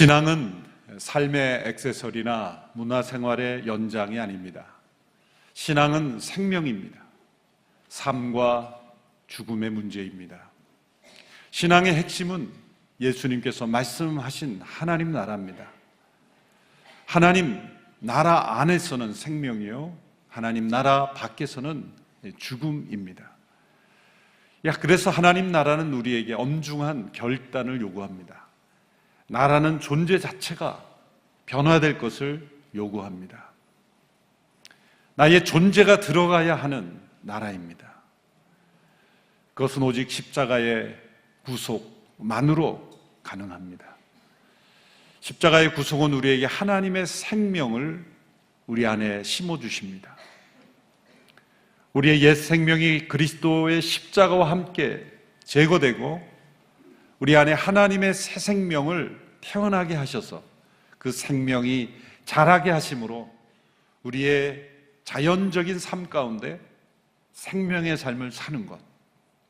신앙은 삶의 액세서리나 문화생활의 연장이 아닙니다. 신앙은 생명입니다. 삶과 죽음의 문제입니다. 신앙의 핵심은 예수님께서 말씀하신 하나님 나라입니다. 하나님 나라 안에서는 생명이요. 하나님 나라 밖에서는 죽음입니다. 야, 그래서 하나님 나라는 우리에게 엄중한 결단을 요구합니다. 나라는 존재 자체가 변화될 것을 요구합니다. 나의 존재가 들어가야 하는 나라입니다. 그것은 오직 십자가의 구속만으로 가능합니다. 십자가의 구속은 우리에게 하나님의 생명을 우리 안에 심어 주십니다. 우리의 옛 생명이 그리스도의 십자가와 함께 제거되고 우리 안에 하나님의 새 생명을 태어나게 하셔서 그 생명이 자라게 하심으로 우리의 자연적인 삶 가운데 생명의 삶을 사는 것.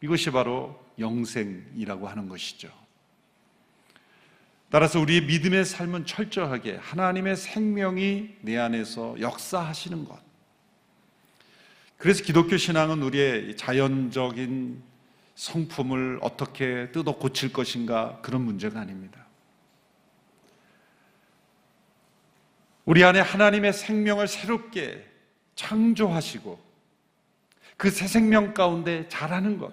이것이 바로 영생이라고 하는 것이죠. 따라서 우리의 믿음의 삶은 철저하게 하나님의 생명이 내 안에서 역사하시는 것. 그래서 기독교 신앙은 우리의 자연적인 성품을 어떻게 뜯어 고칠 것인가 그런 문제가 아닙니다. 우리 안에 하나님의 생명을 새롭게 창조하시고 그 새 생명 가운데 자라는 것.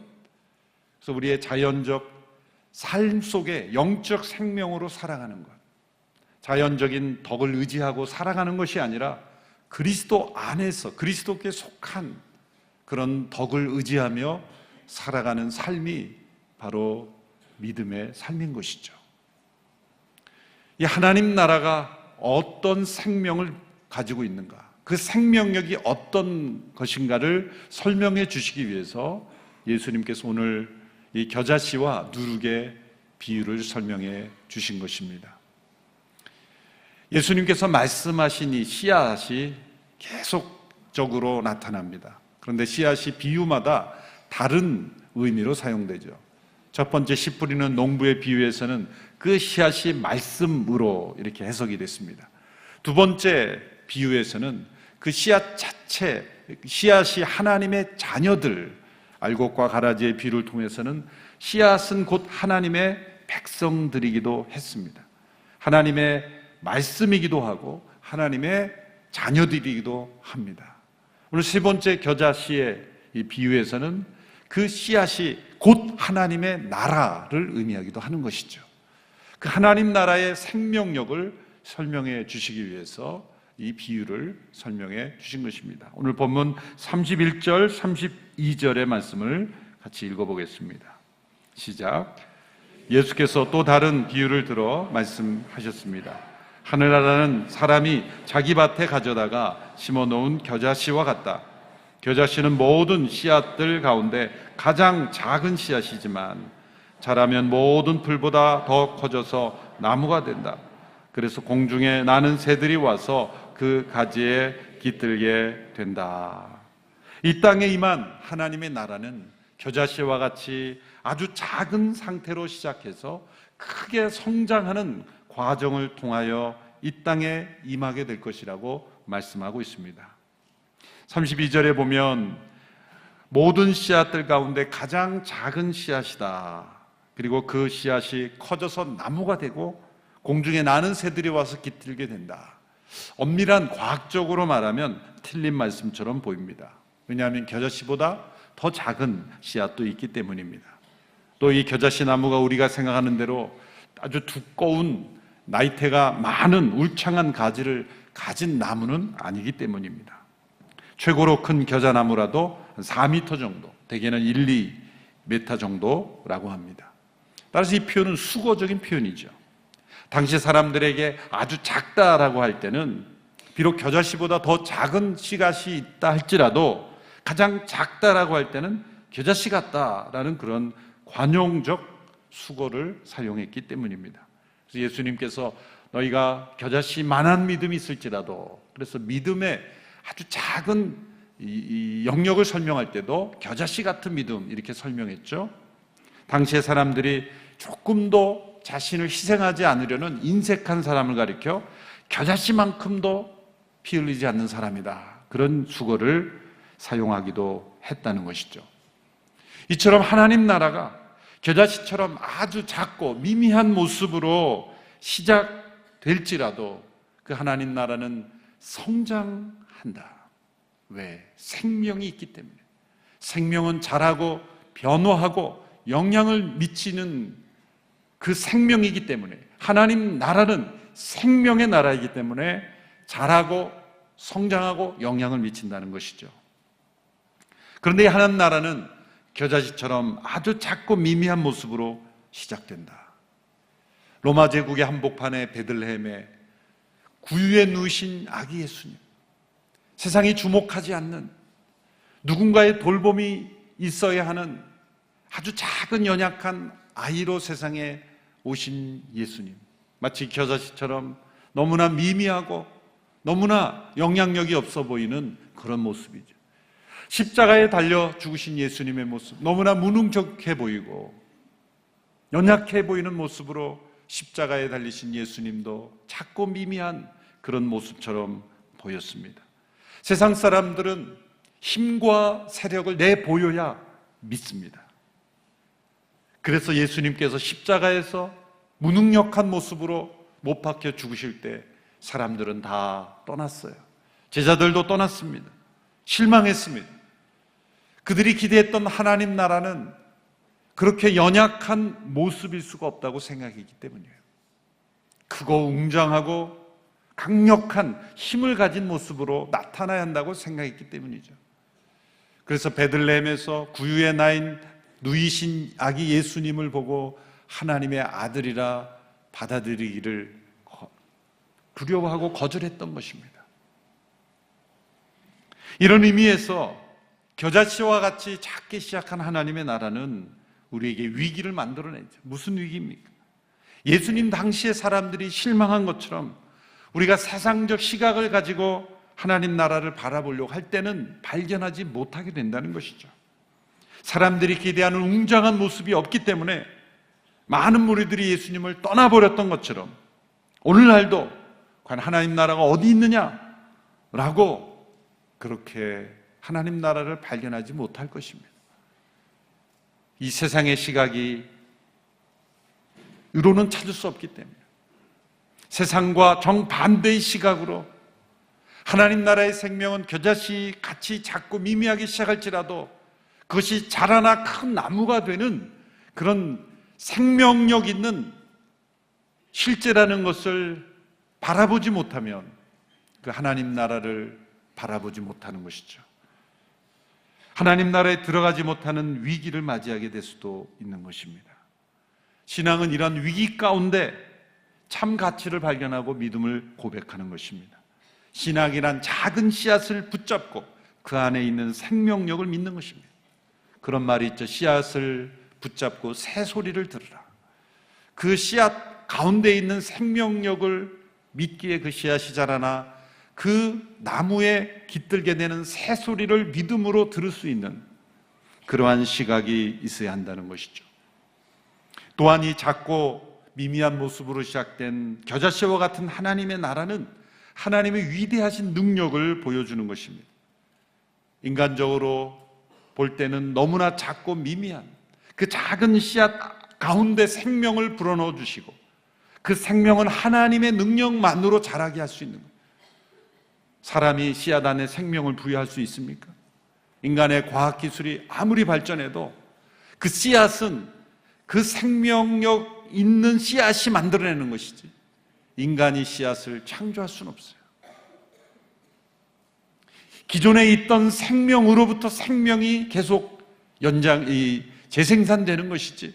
그래서 우리의 자연적 삶 속에 영적 생명으로 살아가는 것. 자연적인 덕을 의지하고 살아가는 것이 아니라 그리스도 안에서 그리스도께 속한 그런 덕을 의지하며 살아가는 삶이 바로 믿음의 삶인 것이죠. 이 하나님 나라가 어떤 생명을 가지고 있는가, 그 생명력이 어떤 것인가를 설명해 주시기 위해서 예수님께서 오늘 이 겨자씨와 누룩의 비유를 설명해 주신 것입니다. 예수님께서 말씀하신 이 씨앗이 계속적으로 나타납니다. 그런데 씨앗이 비유마다 다른 의미로 사용되죠. 첫 번째 씨 뿌리는 농부의 비유에서는 그 씨앗이 말씀으로 이렇게 해석이 됐습니다. 두 번째 비유에서는 그 씨앗 자체, 씨앗이 하나님의 자녀들, 알곡과 가라지의 비유를 통해서는 씨앗은 곧 하나님의 백성들이기도 했습니다. 하나님의 말씀이기도 하고 하나님의 자녀들이기도 합니다. 오늘 세 번째 겨자씨의 이 비유에서는 그 씨앗이 곧 하나님의 나라를 의미하기도 하는 것이죠. 그 하나님 나라의 생명력을 설명해 주시기 위해서 이 비유를 설명해 주신 것입니다. 오늘 본문 31절, 32절의 말씀을 같이 읽어보겠습니다. 시작. 예수께서 또 다른 비유를 들어 말씀하셨습니다. 하늘나라는 사람이 자기 밭에 가져다가 심어 놓은 겨자씨와 같다. 겨자씨는 모든 씨앗들 가운데 가장 작은 씨앗이지만 자라면 모든 풀보다 더 커져서 나무가 된다. 그래서 공중에 나는 새들이 와서 그 가지에 깃들게 된다. 이 땅에 임한 하나님의 나라는 겨자씨와 같이 아주 작은 상태로 시작해서 크게 성장하는 과정을 통하여 이 땅에 임하게 될 것이라고 말씀하고 있습니다. 32절에 보면 모든 씨앗들 가운데 가장 작은 씨앗이다. 그리고 그 씨앗이 커져서 나무가 되고 공중에 나는 새들이 와서 깃들게 된다. 엄밀한 과학적으로 말하면 틀린 말씀처럼 보입니다. 왜냐하면 겨자씨보다 더 작은 씨앗도 있기 때문입니다. 또 이 겨자씨 나무가 우리가 생각하는 대로 아주 두꺼운 나이테가 많은 울창한 가지를 가진 나무는 아니기 때문입니다. 최고로 큰 겨자나무라도 4m 정도, 대개는 1, 2m 정도라고 합니다. 따라서 이 표현은 수거적인 표현이죠. 당시 사람들에게 아주 작다라고 할 때는 비록 겨자씨보다 더 작은 씨앗이 있다 할지라도 가장 작다라고 할 때는 겨자씨 같다라는 그런 관용적 수거를 사용했기 때문입니다. 그래서 예수님께서 너희가 겨자씨만한 믿음이 있을지라도 그래서 믿음의 아주 작은 이, 영역을 설명할 때도 겨자씨 같은 믿음 이렇게 설명했죠. 당시의 사람들이 조금도 자신을 희생하지 않으려는 인색한 사람을 가리켜 겨자씨만큼도 피 흘리지 않는 사람이다. 그런 수거를 사용하기도 했다는 것이죠. 이처럼 하나님 나라가 겨자씨처럼 아주 작고 미미한 모습으로 시작될지라도 그 하나님 나라는 성장 한다. 왜? 생명이 있기 때문에. 생명은 자라고 변화하고 영향을 미치는 그 생명이기 때문에 하나님 나라는 생명의 나라이기 때문에 자라고 성장하고 영향을 미친다는 것이죠. 그런데 하나님 나라는 겨자씨처럼 아주 작고 미미한 모습으로 시작된다. 로마 제국의 한복판에 베들레헴에 구유에 누우신 아기 예수님. 세상이 주목하지 않는 누군가의 돌봄이 있어야 하는 아주 작은 연약한 아이로 세상에 오신 예수님. 마치 겨자씨처럼 너무나 미미하고 너무나 영향력이 없어 보이는 그런 모습이죠. 십자가에 달려 죽으신 예수님의 모습. 너무나 무능적해 보이고 연약해 보이는 모습으로 십자가에 달리신 예수님도 작고 미미한 그런 모습처럼 보였습니다. 세상 사람들은 힘과 세력을 내보여야 믿습니다. 그래서 예수님께서 십자가에서 무능력한 모습으로 못 박혀 죽으실 때 사람들은 다 떠났어요. 제자들도 떠났습니다. 실망했습니다. 그들이 기대했던 하나님 나라는 그렇게 연약한 모습일 수가 없다고 생각했기 때문이에요. 크고 웅장하고 강력한 힘을 가진 모습으로 나타나야 한다고 생각했기 때문이죠. 그래서 베들레헴에서 구유의 나인 누이신 아기 예수님을 보고 하나님의 아들이라 받아들이기를 두려워하고 거절했던 것입니다. 이런 의미에서 겨자씨와 같이 작게 시작한 하나님의 나라는 우리에게 위기를 만들어내죠. 무슨 위기입니까? 예수님 당시의 사람들이 실망한 것처럼 우리가 세상적 시각을 가지고 하나님 나라를 바라보려고 할 때는 발견하지 못하게 된다는 것이죠. 사람들이 기대하는 웅장한 모습이 없기 때문에 많은 무리들이 예수님을 떠나버렸던 것처럼 오늘날도 과연 하나님 나라가 어디 있느냐? 라고 그렇게 하나님 나라를 발견하지 못할 것입니다. 이 세상의 시각이 의로는 찾을 수 없기 때문에 세상과 정반대의 시각으로 하나님 나라의 생명은 겨자씨 같이 작고 미미하게 시작할지라도 그것이 자라나 큰 나무가 되는 그런 생명력 있는 실제라는 것을 바라보지 못하면 그 하나님 나라를 바라보지 못하는 것이죠. 하나님 나라에 들어가지 못하는 위기를 맞이하게 될 수도 있는 것입니다. 신앙은 이런 위기 가운데 참 가치를 발견하고 믿음을 고백하는 것입니다. 신앙이란 작은 씨앗을 붙잡고 그 안에 있는 생명력을 믿는 것입니다. 그런 말이 있죠. 씨앗을 붙잡고 새 소리를 들으라. 그 씨앗 가운데 있는 생명력을 믿기에 그 씨앗이 자라나 그 나무에 깃들게 되는 새 소리를 믿음으로 들을 수 있는 그러한 시각이 있어야 한다는 것이죠. 또한 이 작고 미미한 모습으로 시작된 겨자씨와 같은 하나님의 나라는 하나님의 위대하신 능력을 보여주는 것입니다. 인간적으로 볼 때는 너무나 작고 미미한 그 작은 씨앗 가운데 생명을 불어넣어 주시고 그 생명은 하나님의 능력만으로 자라게 할 수 있는 것. 사람이 씨앗 안에 생명을 부여할 수 있습니까? 인간의 과학 기술이 아무리 발전해도 그 씨앗은 그 생명력 있는 씨앗이 만들어내는 것이지 인간이 씨앗을 창조할 수는 없어요. 기존에 있던 생명으로부터 생명이 계속 연장, 이 재생산되는 것이지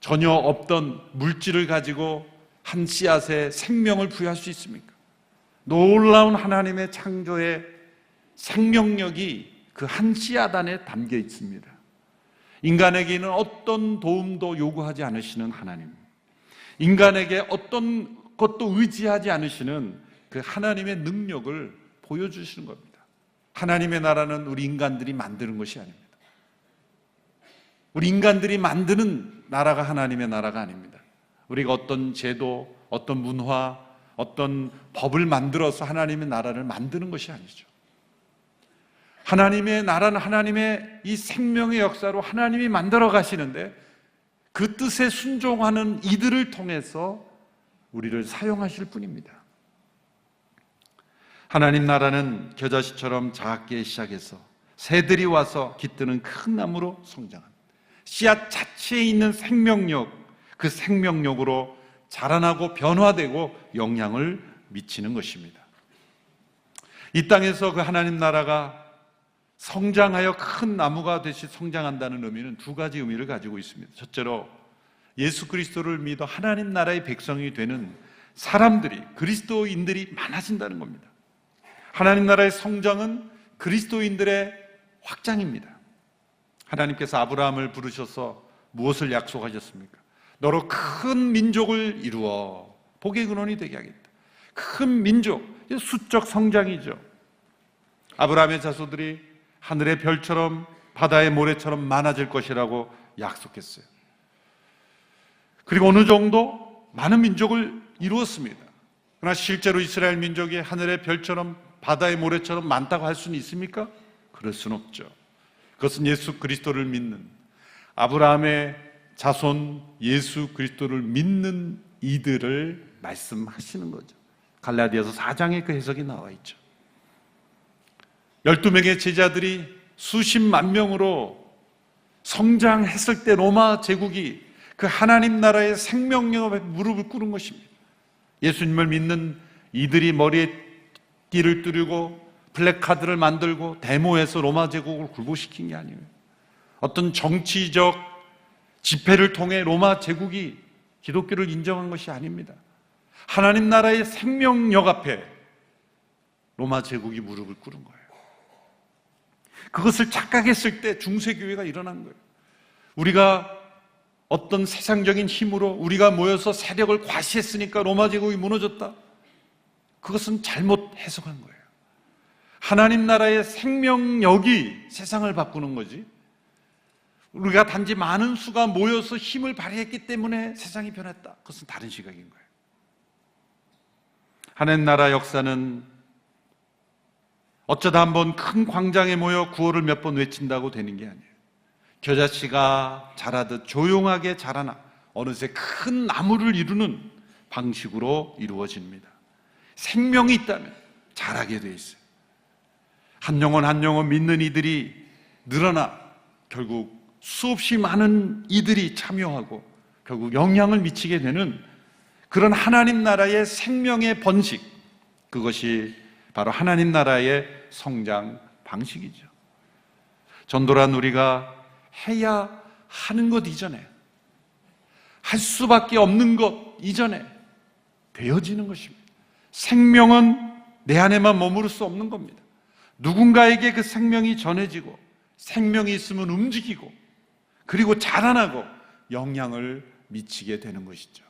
전혀 없던 물질을 가지고 한 씨앗에 생명을 부여할 수 있습니까? 놀라운 하나님의 창조의 생명력이 그 한 씨앗 안에 담겨 있습니다. 인간에게는 어떤 도움도 요구하지 않으시는 하나님. 인간에게 어떤 것도 의지하지 않으시는 그 하나님의 능력을 보여주시는 겁니다. 하나님의 나라는 우리 인간들이 만드는 것이 아닙니다. 우리 인간들이 만드는 나라가 하나님의 나라가 아닙니다. 우리가 어떤 제도, 어떤 문화, 어떤 법을 만들어서 하나님의 나라를 만드는 것이 아니죠. 하나님의 나라는 하나님의 이 생명의 역사로 하나님이 만들어 가시는데 그 뜻에 순종하는 이들을 통해서 우리를 사용하실 뿐입니다. 하나님 나라는 겨자씨처럼 작게 시작해서 새들이 와서 깃드는 큰 나무로 성장한 씨앗 자체에 있는 생명력, 그 생명력으로 자라나고 변화되고 영향을 미치는 것입니다. 이 땅에서 그 하나님 나라가 성장하여 큰 나무가 되시 성장한다는 의미는 두 가지 의미를 가지고 있습니다. 첫째로 예수 그리스도를 믿어 하나님 나라의 백성이 되는 사람들이 그리스도인들이 많아진다는 겁니다. 하나님 나라의 성장은 그리스도인들의 확장입니다. 하나님께서 아브라함을 부르셔서 무엇을 약속하셨습니까? 너로 큰 민족을 이루어 복의 근원이 되게 하겠다. 큰 민족, 수적 성장이죠. 아브라함의 자손들이 하늘의 별처럼 바다의 모래처럼 많아질 것이라고 약속했어요. 그리고 어느 정도 많은 민족을 이루었습니다. 그러나 실제로 이스라엘 민족이 하늘의 별처럼 바다의 모래처럼 많다고 할 수는 있습니까? 그럴 수는 없죠. 그것은 예수 그리스도를 믿는 아브라함의 자손 예수 그리스도를 믿는 이들을 말씀하시는 거죠. 갈라디아서 4장에 그 해석이 나와 있죠. 12명의 제자들이 수십만 명으로 성장했을 때 로마 제국이 그 하나님 나라의 생명력에 무릎을 꿇은 것입니다. 예수님을 믿는 이들이 머리에 띠를 뚫고 플래카드를 만들고 데모해서 로마 제국을 굴복시킨 게 아니에요. 어떤 정치적 집회를 통해 로마 제국이 기독교를 인정한 것이 아닙니다. 하나님 나라의 생명력 앞에 로마 제국이 무릎을 꿇은 거예요. 그것을 착각했을 때 중세교회가 일어난 거예요. 우리가 어떤 세상적인 힘으로 우리가 모여서 세력을 과시했으니까 로마 제국이 무너졌다. 그것은 잘못 해석한 거예요. 하나님 나라의 생명력이 세상을 바꾸는 거지. 우리가 단지 많은 수가 모여서 힘을 발휘했기 때문에 세상이 변했다. 그것은 다른 시각인 거예요. 하나님 나라 역사는 어쩌다 한번 큰 광장에 모여 구호를 몇 번 외친다고 되는 게 아니에요. 겨자씨가 자라듯 조용하게 자라나 어느새 큰 나무를 이루는 방식으로 이루어집니다. 생명이 있다면 자라게 돼 있어요. 한 영혼 한 영혼 믿는 이들이 늘어나 결국 수없이 많은 이들이 참여하고 결국 영향을 미치게 되는 그런 하나님 나라의 생명의 번식 그것이 바로 하나님 나라의 성장 방식이죠. 전도란 우리가 해야 하는 것 이전에 할 수밖에 없는 것 이전에 되어지는 것입니다. 생명은 내 안에만 머무를 수 없는 겁니다. 누군가에게 그 생명이 전해지고 생명이 있으면 움직이고 그리고 자라나고 영향을 미치게 되는 것이죠.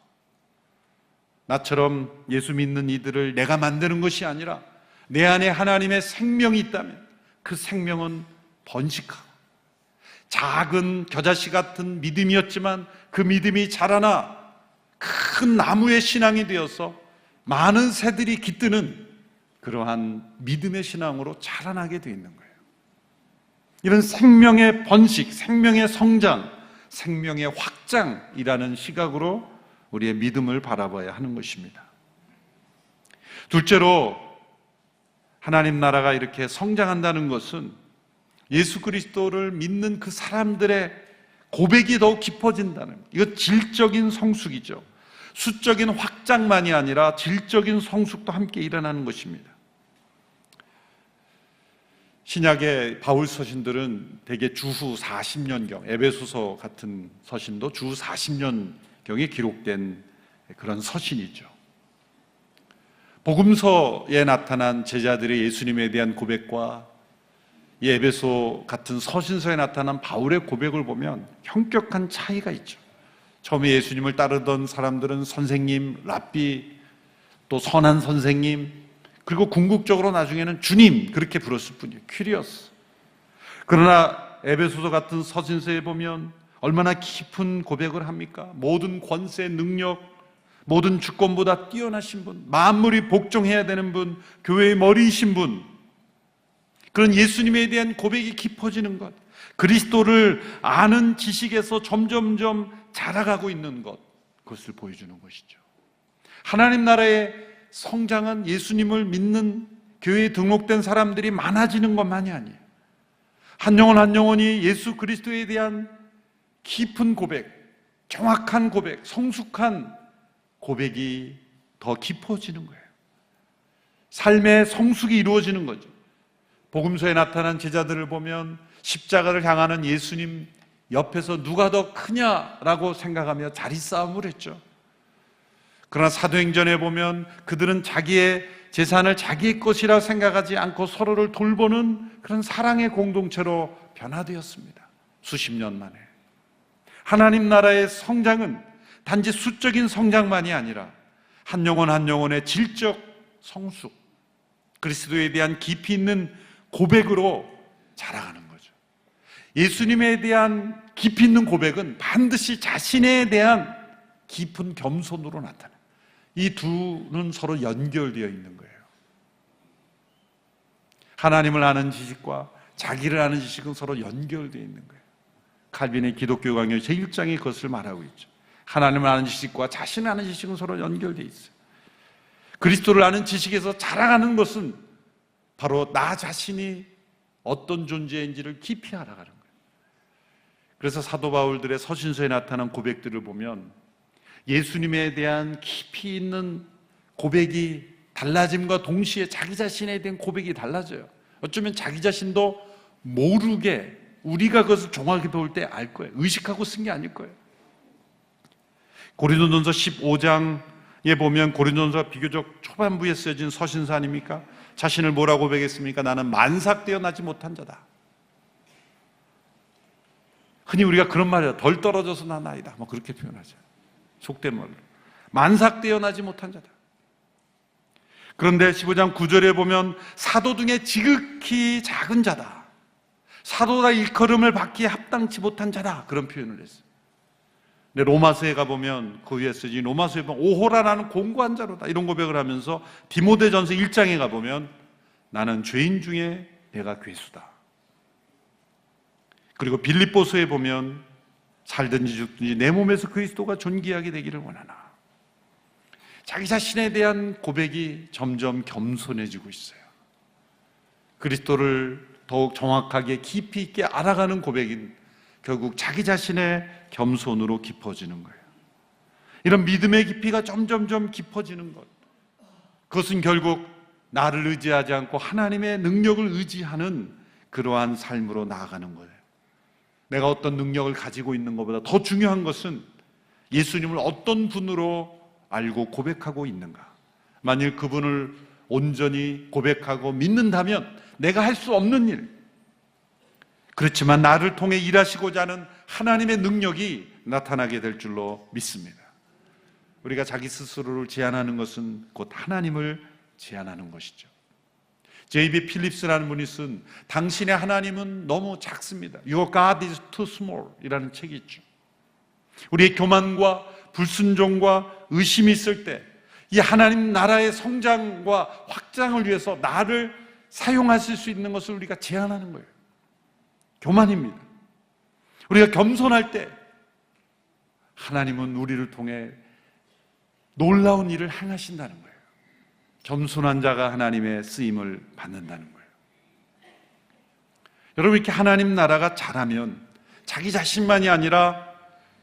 나처럼 예수 믿는 이들을 내가 만드는 것이 아니라 내 안에 하나님의 생명이 있다면 그 생명은 번식하고 작은 겨자씨 같은 믿음이었지만 그 믿음이 자라나 큰 나무의 신앙이 되어서 많은 새들이 깃드는 그러한 믿음의 신앙으로 자라나게 되어 있는 거예요. 이런 생명의 번식, 생명의 성장, 생명의 확장이라는 시각으로 우리의 믿음을 바라봐야 하는 것입니다. 둘째로 하나님 나라가 이렇게 성장한다는 것은 예수 그리스도를 믿는 그 사람들의 고백이 더욱 깊어진다는 이거 질적인 성숙이죠. 수적인 확장만이 아니라 질적인 성숙도 함께 일어나는 것입니다. 신약의 바울 서신들은 대개 주후 40년경, 에베소서 같은 서신도 주 40년경에 기록된 그런 서신이죠. 복음서에 나타난 제자들의 예수님에 대한 고백과 이 에베소 같은 서신서에 나타난 바울의 고백을 보면 현격한 차이가 있죠. 처음에 예수님을 따르던 사람들은 선생님, 랍비, 또 선한 선생님, 그리고 궁극적으로 나중에는 주님 그렇게 불렀을 뿐이에요. 퀴리어스. 그러나 에베소서 같은 서신서에 보면 얼마나 깊은 고백을 합니까? 모든 권세, 능력, 모든 주권보다 뛰어나신 분, 만물이 복종해야 되는 분, 교회의 머리이신 분, 그런 예수님에 대한 고백이 깊어지는 것, 그리스도를 아는 지식에서 점점점 자라가고 있는 것, 그것을 보여주는 것이죠. 하나님 나라의 성장은 예수님을 믿는 교회에 등록된 사람들이 많아지는 것만이 아니에요. 한 영혼 한 영혼이 예수 그리스도에 대한 깊은 고백, 정확한 고백, 성숙한 고백이 더 깊어지는 거예요. 삶의 성숙이 이루어지는 거죠. 복음서에 나타난 제자들을 보면 십자가를 향하는 예수님 옆에서 누가 더 크냐라고 생각하며 자리 싸움을 했죠. 그러나 사도행전에 보면 그들은 자기의 재산을 자기의 것이라 생각하지 않고 서로를 돌보는 그런 사랑의 공동체로 변화되었습니다. 수십 년 만에. 하나님 나라의 성장은 단지 수적인 성장만이 아니라 한 영혼 한 영혼의 질적 성숙, 그리스도에 대한 깊이 있는 고백으로 자라가는 거죠. 예수님에 대한 깊이 있는 고백은 반드시 자신에 대한 깊은 겸손으로 나타나요. 이 두는 서로 연결되어 있는 거예요. 하나님을 아는 지식과 자기를 아는 지식은 서로 연결되어 있는 거예요. 칼빈의 기독교 강요 제1장이 그것을 말하고 있죠. 하나님을 아는 지식과 자신을 아는 지식은 서로 연결되어 있어요. 그리스도를 아는 지식에서 자라가는 것은 바로 나 자신이 어떤 존재인지를 깊이 알아가는 거예요. 그래서 사도 바울들의 서신서에 나타난 고백들을 보면 예수님에 대한 깊이 있는 고백이 달라짐과 동시에 자기 자신에 대한 고백이 달라져요. 어쩌면 자기 자신도 모르게 우리가 그것을 정확히 배울 때알 거예요. 의식하고 쓴 게 아닐 거예요. 고린도전서 15장에 보면 고린도전서 비교적 초반부에 쓰여진 서신서 아닙니까? 자신을 뭐라고 고백했습니까? 나는 만삭되어 나지 못한 자다. 흔히 우리가 그런 말이야. 덜 떨어져서 난 아이다. 뭐 그렇게 표현하죠. 속된 말로. 만삭되어 나지 못한 자다. 그런데 15장 9절에 보면 사도 중에 지극히 작은 자다. 사도라 일컬음을 받기에 합당치 못한 자다. 그런 표현을 했어요. 근데 로마서에 가보면 그 위에 쓰지 로마서에 보면 오호라 나는 공고한 자로다. 이런 고백을 하면서 디모데전서 1장에 가보면 나는 죄인 중에 내가 괴수다. 그리고 빌립보서에 보면 살든지 죽든지 내 몸에서 그리스도가 존귀하게 되기를 원하나. 자기 자신에 대한 고백이 점점 겸손해지고 있어요. 그리스도를 더욱 정확하게 깊이 있게 알아가는 고백인 결국 자기 자신의 겸손으로 깊어지는 거예요. 이런 믿음의 깊이가 점점점 깊어지는 것. 그것은 결국 나를 의지하지 않고 하나님의 능력을 의지하는 그러한 삶으로 나아가는 거예요. 내가 어떤 능력을 가지고 있는 것보다 더 중요한 것은 예수님을 어떤 분으로 알고 고백하고 있는가. 만일 그분을 온전히 고백하고 믿는다면 내가 할 수 없는 일. 그렇지만 나를 통해 일하시고자 하는 하나님의 능력이 나타나게 될 줄로 믿습니다. 우리가 자기 스스로를 제한하는 것은 곧 하나님을 제한하는 것이죠. 제이비 필립스라는 분이 쓴 당신의 하나님은 너무 작습니다. Your God is too small 이라는 책이 있죠. 우리의 교만과 불순종과 의심이 있을 때 이 하나님 나라의 성장과 확장을 위해서 나를 사용하실 수 있는 것을 우리가 제한하는 거예요. 교만입니다. 우리가 겸손할 때 하나님은 우리를 통해 놀라운 일을 행하신다는 거예요. 겸손한 자가 하나님의 쓰임을 받는다는 거예요. 여러분 이렇게 하나님 나라가 자라면 자기 자신만이 아니라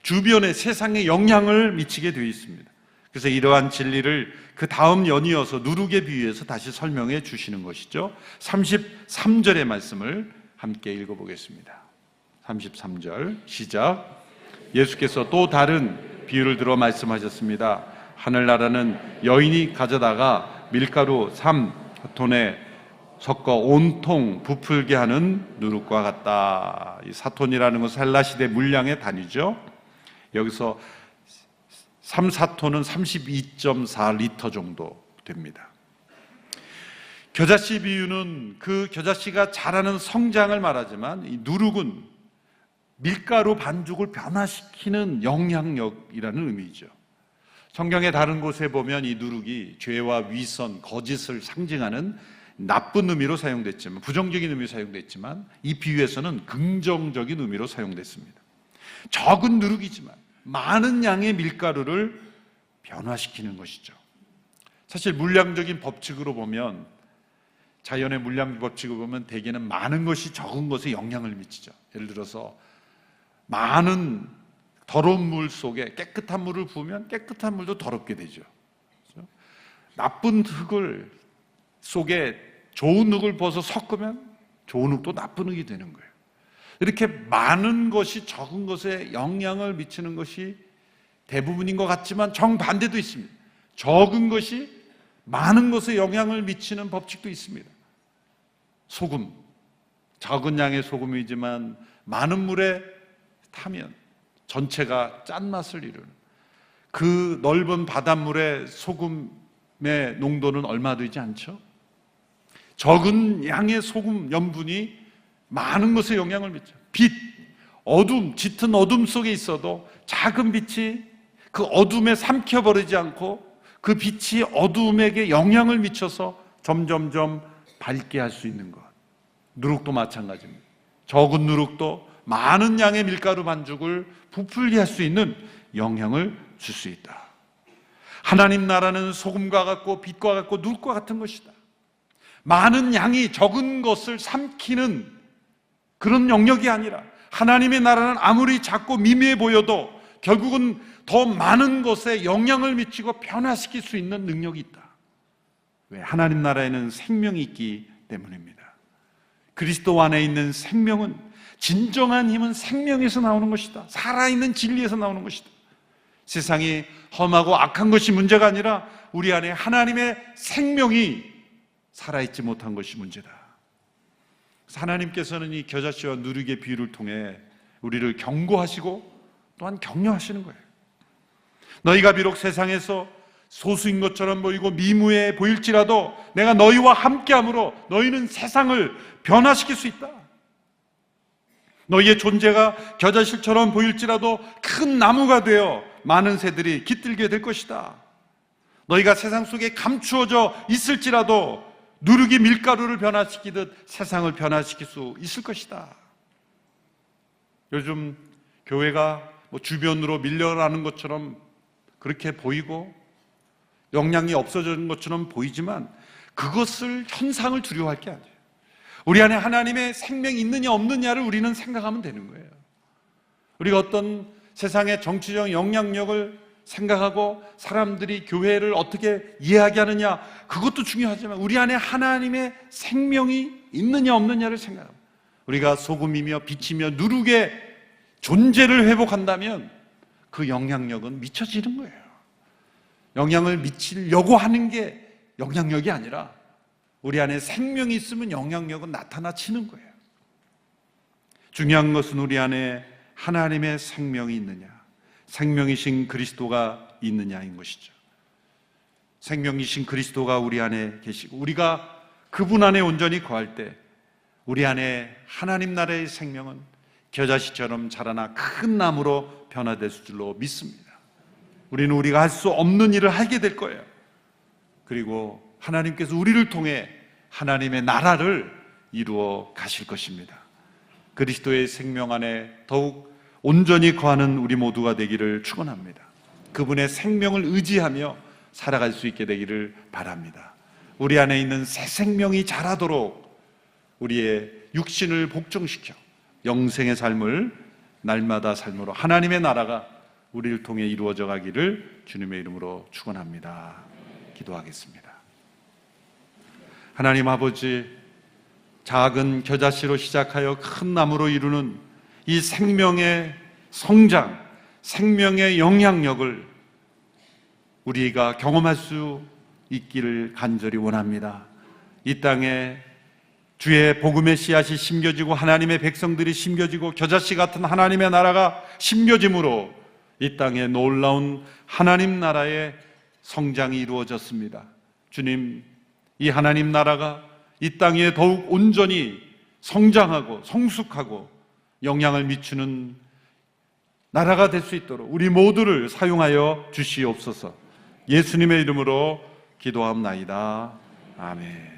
주변의 세상에 영향을 미치게 되어 있습니다. 그래서 이러한 진리를 그 다음 연이어서 누룩에 비유해서 다시 설명해 주시는 것이죠. 33절의 말씀을 함께 읽어보겠습니다. 33절 시작. 예수께서 또 다른 비유를 들어 말씀하셨습니다. 하늘나라는 여인이 가져다가 밀가루 3톤에 섞어 온통 부풀게 하는 누룩과 같다. 이 사톤이라는 것은 헬라 시대 물량의 단위죠. 여기서 3, 4톤은 32.4리터 정도 됩니다. 겨자씨 비유는 그 겨자씨가 자라는 성장을 말하지만 이 누룩은 밀가루 반죽을 변화시키는 영향력이라는 의미죠. 성경의 다른 곳에 보면 이 누룩이 죄와 위선, 거짓을 상징하는 나쁜 의미로 사용됐지만 부정적인 의미로 사용됐지만 이 비유에서는 긍정적인 의미로 사용됐습니다. 적은 누룩이지만 많은 양의 밀가루를 변화시키는 것이죠. 사실 물량적인 법칙으로 보면 자연의 물량 법칙을 보면 대개는 많은 것이 적은 것에 영향을 미치죠. 예를 들어서 많은 더러운 물 속에 깨끗한 물을 부으면 깨끗한 물도 더럽게 되죠. 그렇죠? 나쁜 흙을 속에 좋은 흙을 부어서 섞으면 좋은 흙도 나쁜 흙이 되는 거예요. 이렇게 많은 것이 적은 것에 영향을 미치는 것이 대부분인 것 같지만 정반대도 있습니다. 적은 것이 많은 것에 영향을 미치는 법칙도 있습니다. 소금. 적은 양의 소금이지만 많은 물에 타면 전체가 짠맛을 이루는 그 넓은 바닷물에 소금의 농도는 얼마 되지 않죠? 적은 양의 소금 염분이 많은 것에 영향을 미쳐. 빛, 어둠, 짙은 어둠 속에 있어도 작은 빛이 그 어둠에 삼켜버리지 않고 그 빛이 어둠에게 영향을 미쳐서 점점점 밝게 할 수 있는 것. 누룩도 마찬가지입니다. 적은 누룩도 많은 양의 밀가루 반죽을 부풀게 할수 있는 영향을 줄 수 있다. 하나님 나라는 소금과 같고 빛과 같고 누룩과 같은 것이다. 많은 양이 적은 것을 삼키는 그런 영역이 아니라 하나님의 나라는 아무리 작고 미미해 보여도 결국은 더 많은 것에 영향을 미치고 변화시킬 수 있는 능력이 있다. 왜? 하나님 나라에는 생명이 있기 때문입니다. 그리스도 안에 있는 생명은 진정한 힘은 생명에서 나오는 것이다. 살아있는 진리에서 나오는 것이다. 세상이 험하고 악한 것이 문제가 아니라 우리 안에 하나님의 생명이 살아있지 못한 것이 문제다. 하나님께서는 이 겨자씨와 누룩의 비유를 통해 우리를 경고하시고 또한 격려하시는 거예요. 너희가 비록 세상에서 소수인 것처럼 보이고 미무해 보일지라도 내가 너희와 함께함으로 너희는 세상을 변화시킬 수 있다. 너희의 존재가 겨자실처럼 보일지라도 큰 나무가 되어 많은 새들이 깃들게 될 것이다. 너희가 세상 속에 감추어져 있을지라도 누룩이 밀가루를 변화시키듯 세상을 변화시킬 수 있을 것이다. 요즘 교회가 뭐 주변으로 밀려나는 것처럼 그렇게 보이고 영향이 없어지는 것처럼 보이지만 그것을 현상을 두려워할 게 아니에요. 우리 안에 하나님의 생명이 있느냐 없느냐를 우리는 생각하면 되는 거예요. 우리가 어떤 세상의 정치적 영향력을 생각하고 사람들이 교회를 어떻게 이해하게 하느냐 그것도 중요하지만 우리 안에 하나님의 생명이 있느냐 없느냐를 생각합니다. 우리가 소금이며 빛이며 누룩의 존재를 회복한다면 그 영향력은 미쳐지는 거예요. 영향을 미치려고 하는 게 영향력이 아니라 우리 안에 생명이 있으면 영향력은 나타나치는 거예요. 중요한 것은 우리 안에 하나님의 생명이 있느냐, 생명이신 그리스도가 있느냐인 것이죠. 생명이신 그리스도가 우리 안에 계시고 우리가 그분 안에 온전히 거할 때 우리 안에 하나님 나라의 생명은 겨자씨처럼 자라나 큰 나무로 변화될 줄로 믿습니다. 우리는 우리가 할 수 없는 일을 하게 될 거예요. 그리고 하나님께서 우리를 통해 하나님의 나라를 이루어 가실 것입니다. 그리스도의 생명 안에 더욱 온전히 거하는 우리 모두가 되기를 축원합니다. 그분의 생명을 의지하며 살아갈 수 있게 되기를 바랍니다. 우리 안에 있는 새 생명이 자라도록 우리의 육신을 복종시켜 영생의 삶을 날마다 삶으로 하나님의 나라가 우리를 통해 이루어져 가기를 주님의 이름으로 축원합니다. 기도하겠습니다. 하나님 아버지 작은 겨자씨로 시작하여 큰 나무로 이루는 이 생명의 성장, 생명의 영향력을 우리가 경험할 수 있기를 간절히 원합니다. 이 땅에 주의 복음의 씨앗이 심겨지고 하나님의 백성들이 심겨지고 겨자씨 같은 하나님의 나라가 심겨짐으로 이 땅에 놀라운 하나님 나라의 성장이 이루어졌습니다. 주님, 이 하나님 나라가 이 땅에 더욱 온전히 성장하고 성숙하고 영향을 미치는 나라가 될 수 있도록 우리 모두를 사용하여 주시옵소서. 예수님의 이름으로 기도합나이다. 아멘.